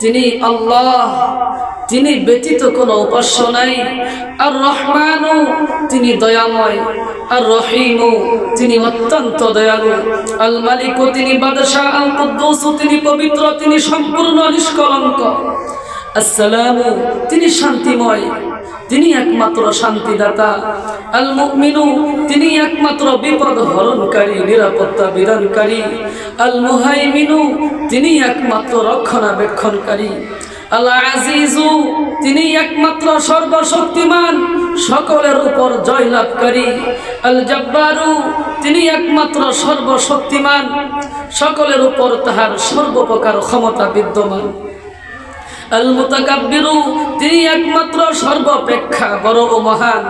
তিনি আল্লাহ তিনি ব্যতীত কোনো উপাস্য নাই। আর রহমানু তিনি দয়াময়। আর রহিমু তিনি অত্যন্ত দয়ালু। আল মালিকু তিনি বাদশাহ। আল কুদ্দুসু তিনি পবিত্র তিনি সম্পূর্ণ নিষ্কলঙ্ক। আসসালামু তিনি শান্তিময়। তিনি একমাত্র শান্তিদাতা। আল মুমিনু তিনি একমাত্র বিপদ হরণকারী, নিরাপত্তা বিধানকারী। আল মুহাইমিনু তিনি একমাত্র রক্ষণাবেক্ষণকারী। আল আজিজু তিনি একমাত্র সর্বশক্তিমান, সকলের উপর জয়লাভকারী। আল জব্বারু তিনি একমাত্র সর্বশক্তিমান, সকলের উপর তাহার সর্বপ্রকার ক্ষমতা বিদ্যমান। আল মুতাকাব্বিরু তিনি একমাত্র সর্বাপেক্ষা বড় ও মহান।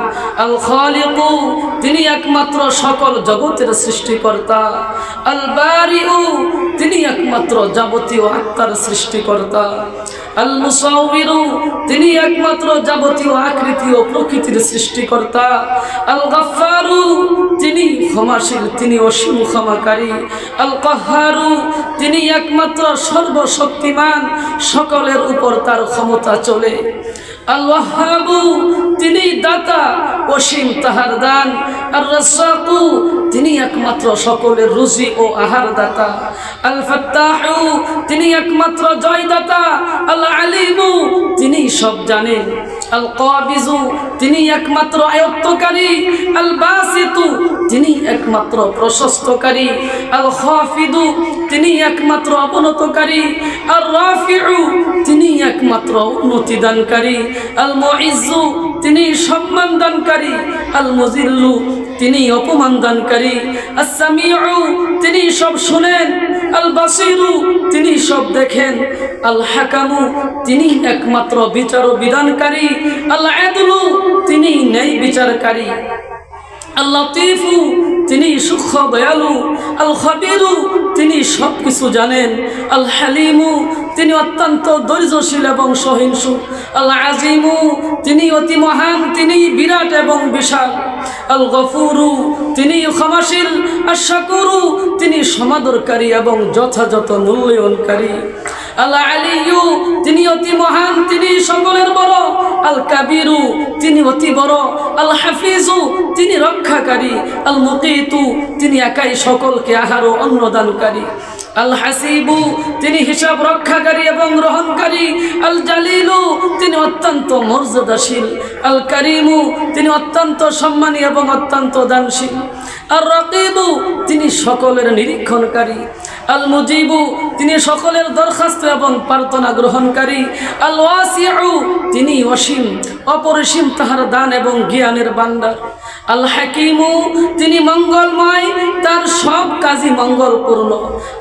আল খালিকু তিনি একমাত্র সকল জগতের সৃষ্টিকর্তা। আল বারিউ তিনি একমাত্র যাবতীয় আত্মার সৃষ্টিকর্তা। আল তিনি একমাত্র যাবতীয় আকৃতি ও প্রকৃতির সৃষ্টিকর্তা। আল গাফফারু তিনি ক্ষমাশীল, তিনি অসীম ক্ষমাকারী। আল কাহারু তিনি একমাত্র সর্বশক্তিমান, সকলের উপর তার ক্ষমতা চলে। আল্লাহাবু তিনি দাতা, অসীম তাহার দান। আর রাসাকু তিনি একমাত্র সকলের রুজি ও আহার দাতা আল ফাত্তাহু তিনি একমাত্র জয়দাতা। আল আলিমু তিনি সব জানেন আল কাবিজু তিনি একমাত্র আয়ত্তকারী। আল বাসিতু তিনি একমাত্র প্রশস্তকারী আল খাফিদু তিনি একমাত্র অবনতকারী আর রাফিউ তিনি একমাত্র উন্নতিদানকারী আল মুইজ্জু তিনি সম্মান দানকারী আল মুজিল্লু তিনি অপমান দানকারী আসামিউ তিনি সব শুনেন আল বাসিরু তিনি সব দেখেন আল হাকামু তিনি একমাত্র বিচার বিধানকারী আল আদলু তিনি ন্যায় বিচারকারী আল লতিফু তিনি সূক্ষ্ম, দয়ালু। আল খবিরু তিনি সব কিছু জানেন। আল হালিমু তিনি অত্যন্ত ধৈর্যশীল এবং সহিংসু। আল আজিমু তিনি অতি মহান, তিনি বিরাট এবং বিশাল। আল গফুরু তিনি ক্ষমাশীল। আর শাকুরু তিনি সমাদরকারী এবং যথাযথ মূল্যায়নকারী। আল্লাহ আলিয়ু তিনি অতি মহান, তিনি সকলের বড়। আল কাবিরু তিনি অতি বড়। আল হাফিজু তিনি রক্ষাকারী। আল মুকিতু তিনি একাই সকলকে আহার ও অন্নদানকারী। আল হাসিবু তিনি হিসাব রক্ষাকারী এবং গ্রহণকারী। আল জালিলু তিনি অত্যন্ত মর্যাদাশীল। আল করিমু তিনি অত্যন্ত সম্মানী এবং অত্যন্ত দানশীল। আর রকিবু তিনি সকলের নিরীক্ষণকারী। আল মুজিবু তিনি সকলের দরখাস্ত এবং প্রার্থনা গ্রহণকারী। আল ওয়াসিউ তিনি অসীম, অপরিসীম তাহার দান এবং জ্ঞানের বান্ডার আল হাকিমু তিনি মঙ্গলময়, তার সব কাজই মঙ্গলপূর্ণ।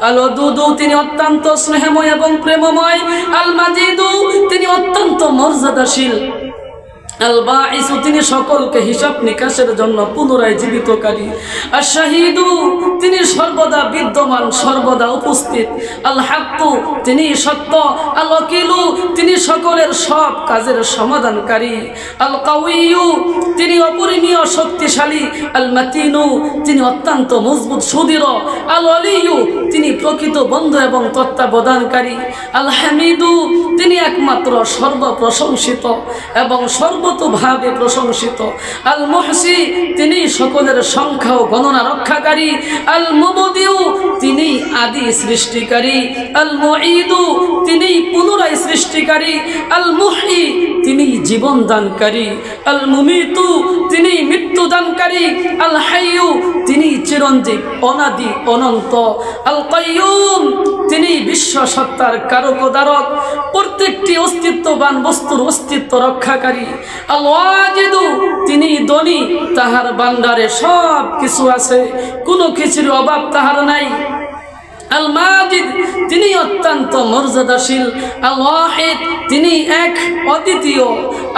আল দুদু তিনি অত্যন্ত স্নেহময় এবং প্রেমময়। আল মাজিদু তিনি অত্যন্ত মর্যাদাশীল। তিনি সকলকে হিসাব নিকাশের জন্য পুনরায় জীবিতকারী। আর শাহিদু তিনি সর্বদা বিদ্যমান, সর্বদা উপস্থিত। আল তিনি সত্য। আল ওকিলু তিনি সকলের সব কাজের সমাধানকারী। আল কাউইয়ু তিনি অপরিমীয় শক্তিশালী। আল মাতিনু তিনি অত্যন্ত মজবুত, সুদৃঢ়। আল অলিয়ু তিনি প্রকৃত বন্ধু এবং তত্ত্বাবধানকারী। আল হামিদু তিনি একমাত্র সর্বপ্রশংসিত এবং সর্বতোভাবে প্রশংসিত। আল মহসি তিনি সকলের সংখ্যা ও গণনা রক্ষাকারী। আল মুবদিউ তিনি আদি সৃষ্টিকারী। আল মুঈদু তিনি পুনরায় সৃষ্টিকারী। আল মুহি তিনি জীবন দানকারী। আল মুমিতু তিনি মৃত্যু দানকারী। আল হাইয়ু তিনি চিরঞ্জীব, অনাদি, অনন্ত। আল কাইয়ুম বিশ্ব সত্তার কারকদারক প্রত্যেকটি অস্তিত্ববান বস্তুর অস্তিত্ব রক্ষাকারী। আল তিনি ধনী, তাহার বান্দারে সব কিছু আছে, কোনো কিছুর অভাব তাহার নাই। আল মাজিদ তিনি অত্যন্ত মর্যাদাশীল। আল ওয়াহিদ তিনি এক অদ্বিতীয়।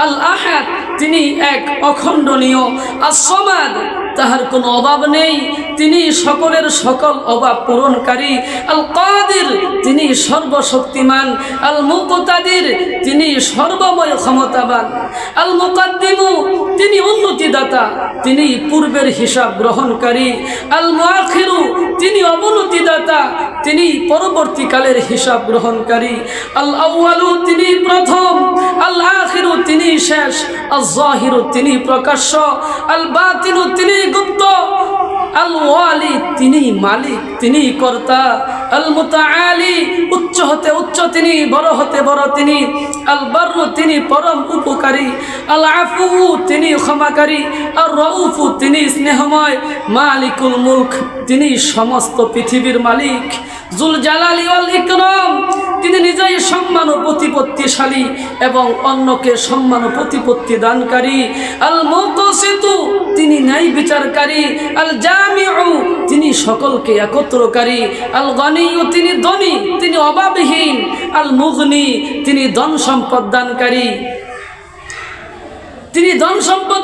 আল আহাদ তিনি এক অখণ্ডনীয়। আর সমাদ তাহার কোনো অভাব নেই। তিনি সকলের সকল অভাব পূরণকারী। আল কাদির তিনি সর্বশক্তিমান। আল মুকতাদির তিনি সর্বময় ক্ষমতাবান। আল মুকাদ্দিমু তিনি উন্নতিদাতা। তিনি পূর্বের হিসাব গ্রহণকারী। আল মুআখিরু তিনি অবনতিদাতা। তিনি পরবর্তীকালের হিসাব গ্রহণকারী। আল আউয়ালু তিনি প্রথম। আল আখিরু তিনি শেষ। আল জাহিরু তিনি প্রকাশ্য আল বাতিনু তিনি গুপ্ত আল ওয়ালি তিনি মালিক, তিনি কর্তা আল মুতাআলি উচ্চ হতে উচ্চ তিনি, বড় হতে বড় তিনি আল বাররু তিনি পরম উপকারী আল আফু তিনি ক্ষমাকারী আর রউফু তিনি স্নেহময়, মালিকুল মুলক তিনি সমস্ত পৃথিবীর মালিক। জুল তিনি নিজেই সম্মান প্রতিপত্তিশালী এবং অন্যকে সম্মান প্রতিপত্তি দানকারী। আল মুকসিতু, তিনি ন্যায় বিচারকারী। আল জামিউ, তিনি সকলকে একত্রকারী। আল গনিউ তিনি ধনী, তিনি অভাবহীন। আল মুগনি, তিনি ধন সম্পদ দানকারী। তিনি ধন সম্পদ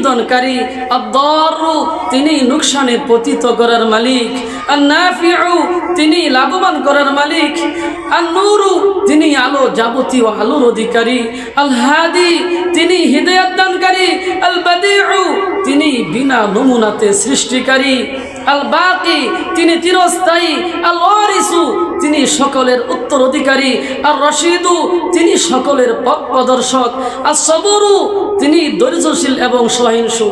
নির্ধনকারী আদ-দারু তিনি নুকসানের পতিত করার মালিক। আর নাফিউ তিনি লাভবান করার মালিক। আর নূরু তিনি আলো যাবতীয় আলোর অধিকারী। আল হাদি তিনি হৃদয়াত দানকারী। আল বাদিউ তিনি বিনা নমুনাতে সৃষ্টিকারী। আল বাকি তিনি চিরস্থায়ী। আল ওয়ারিসু সকলের উত্তরাধিকারী। আর রশিদু তিনি সকলের পথ প্রদর্শক। আর সবরু তিনি ধৈর্যশীল এবং সহিংসু।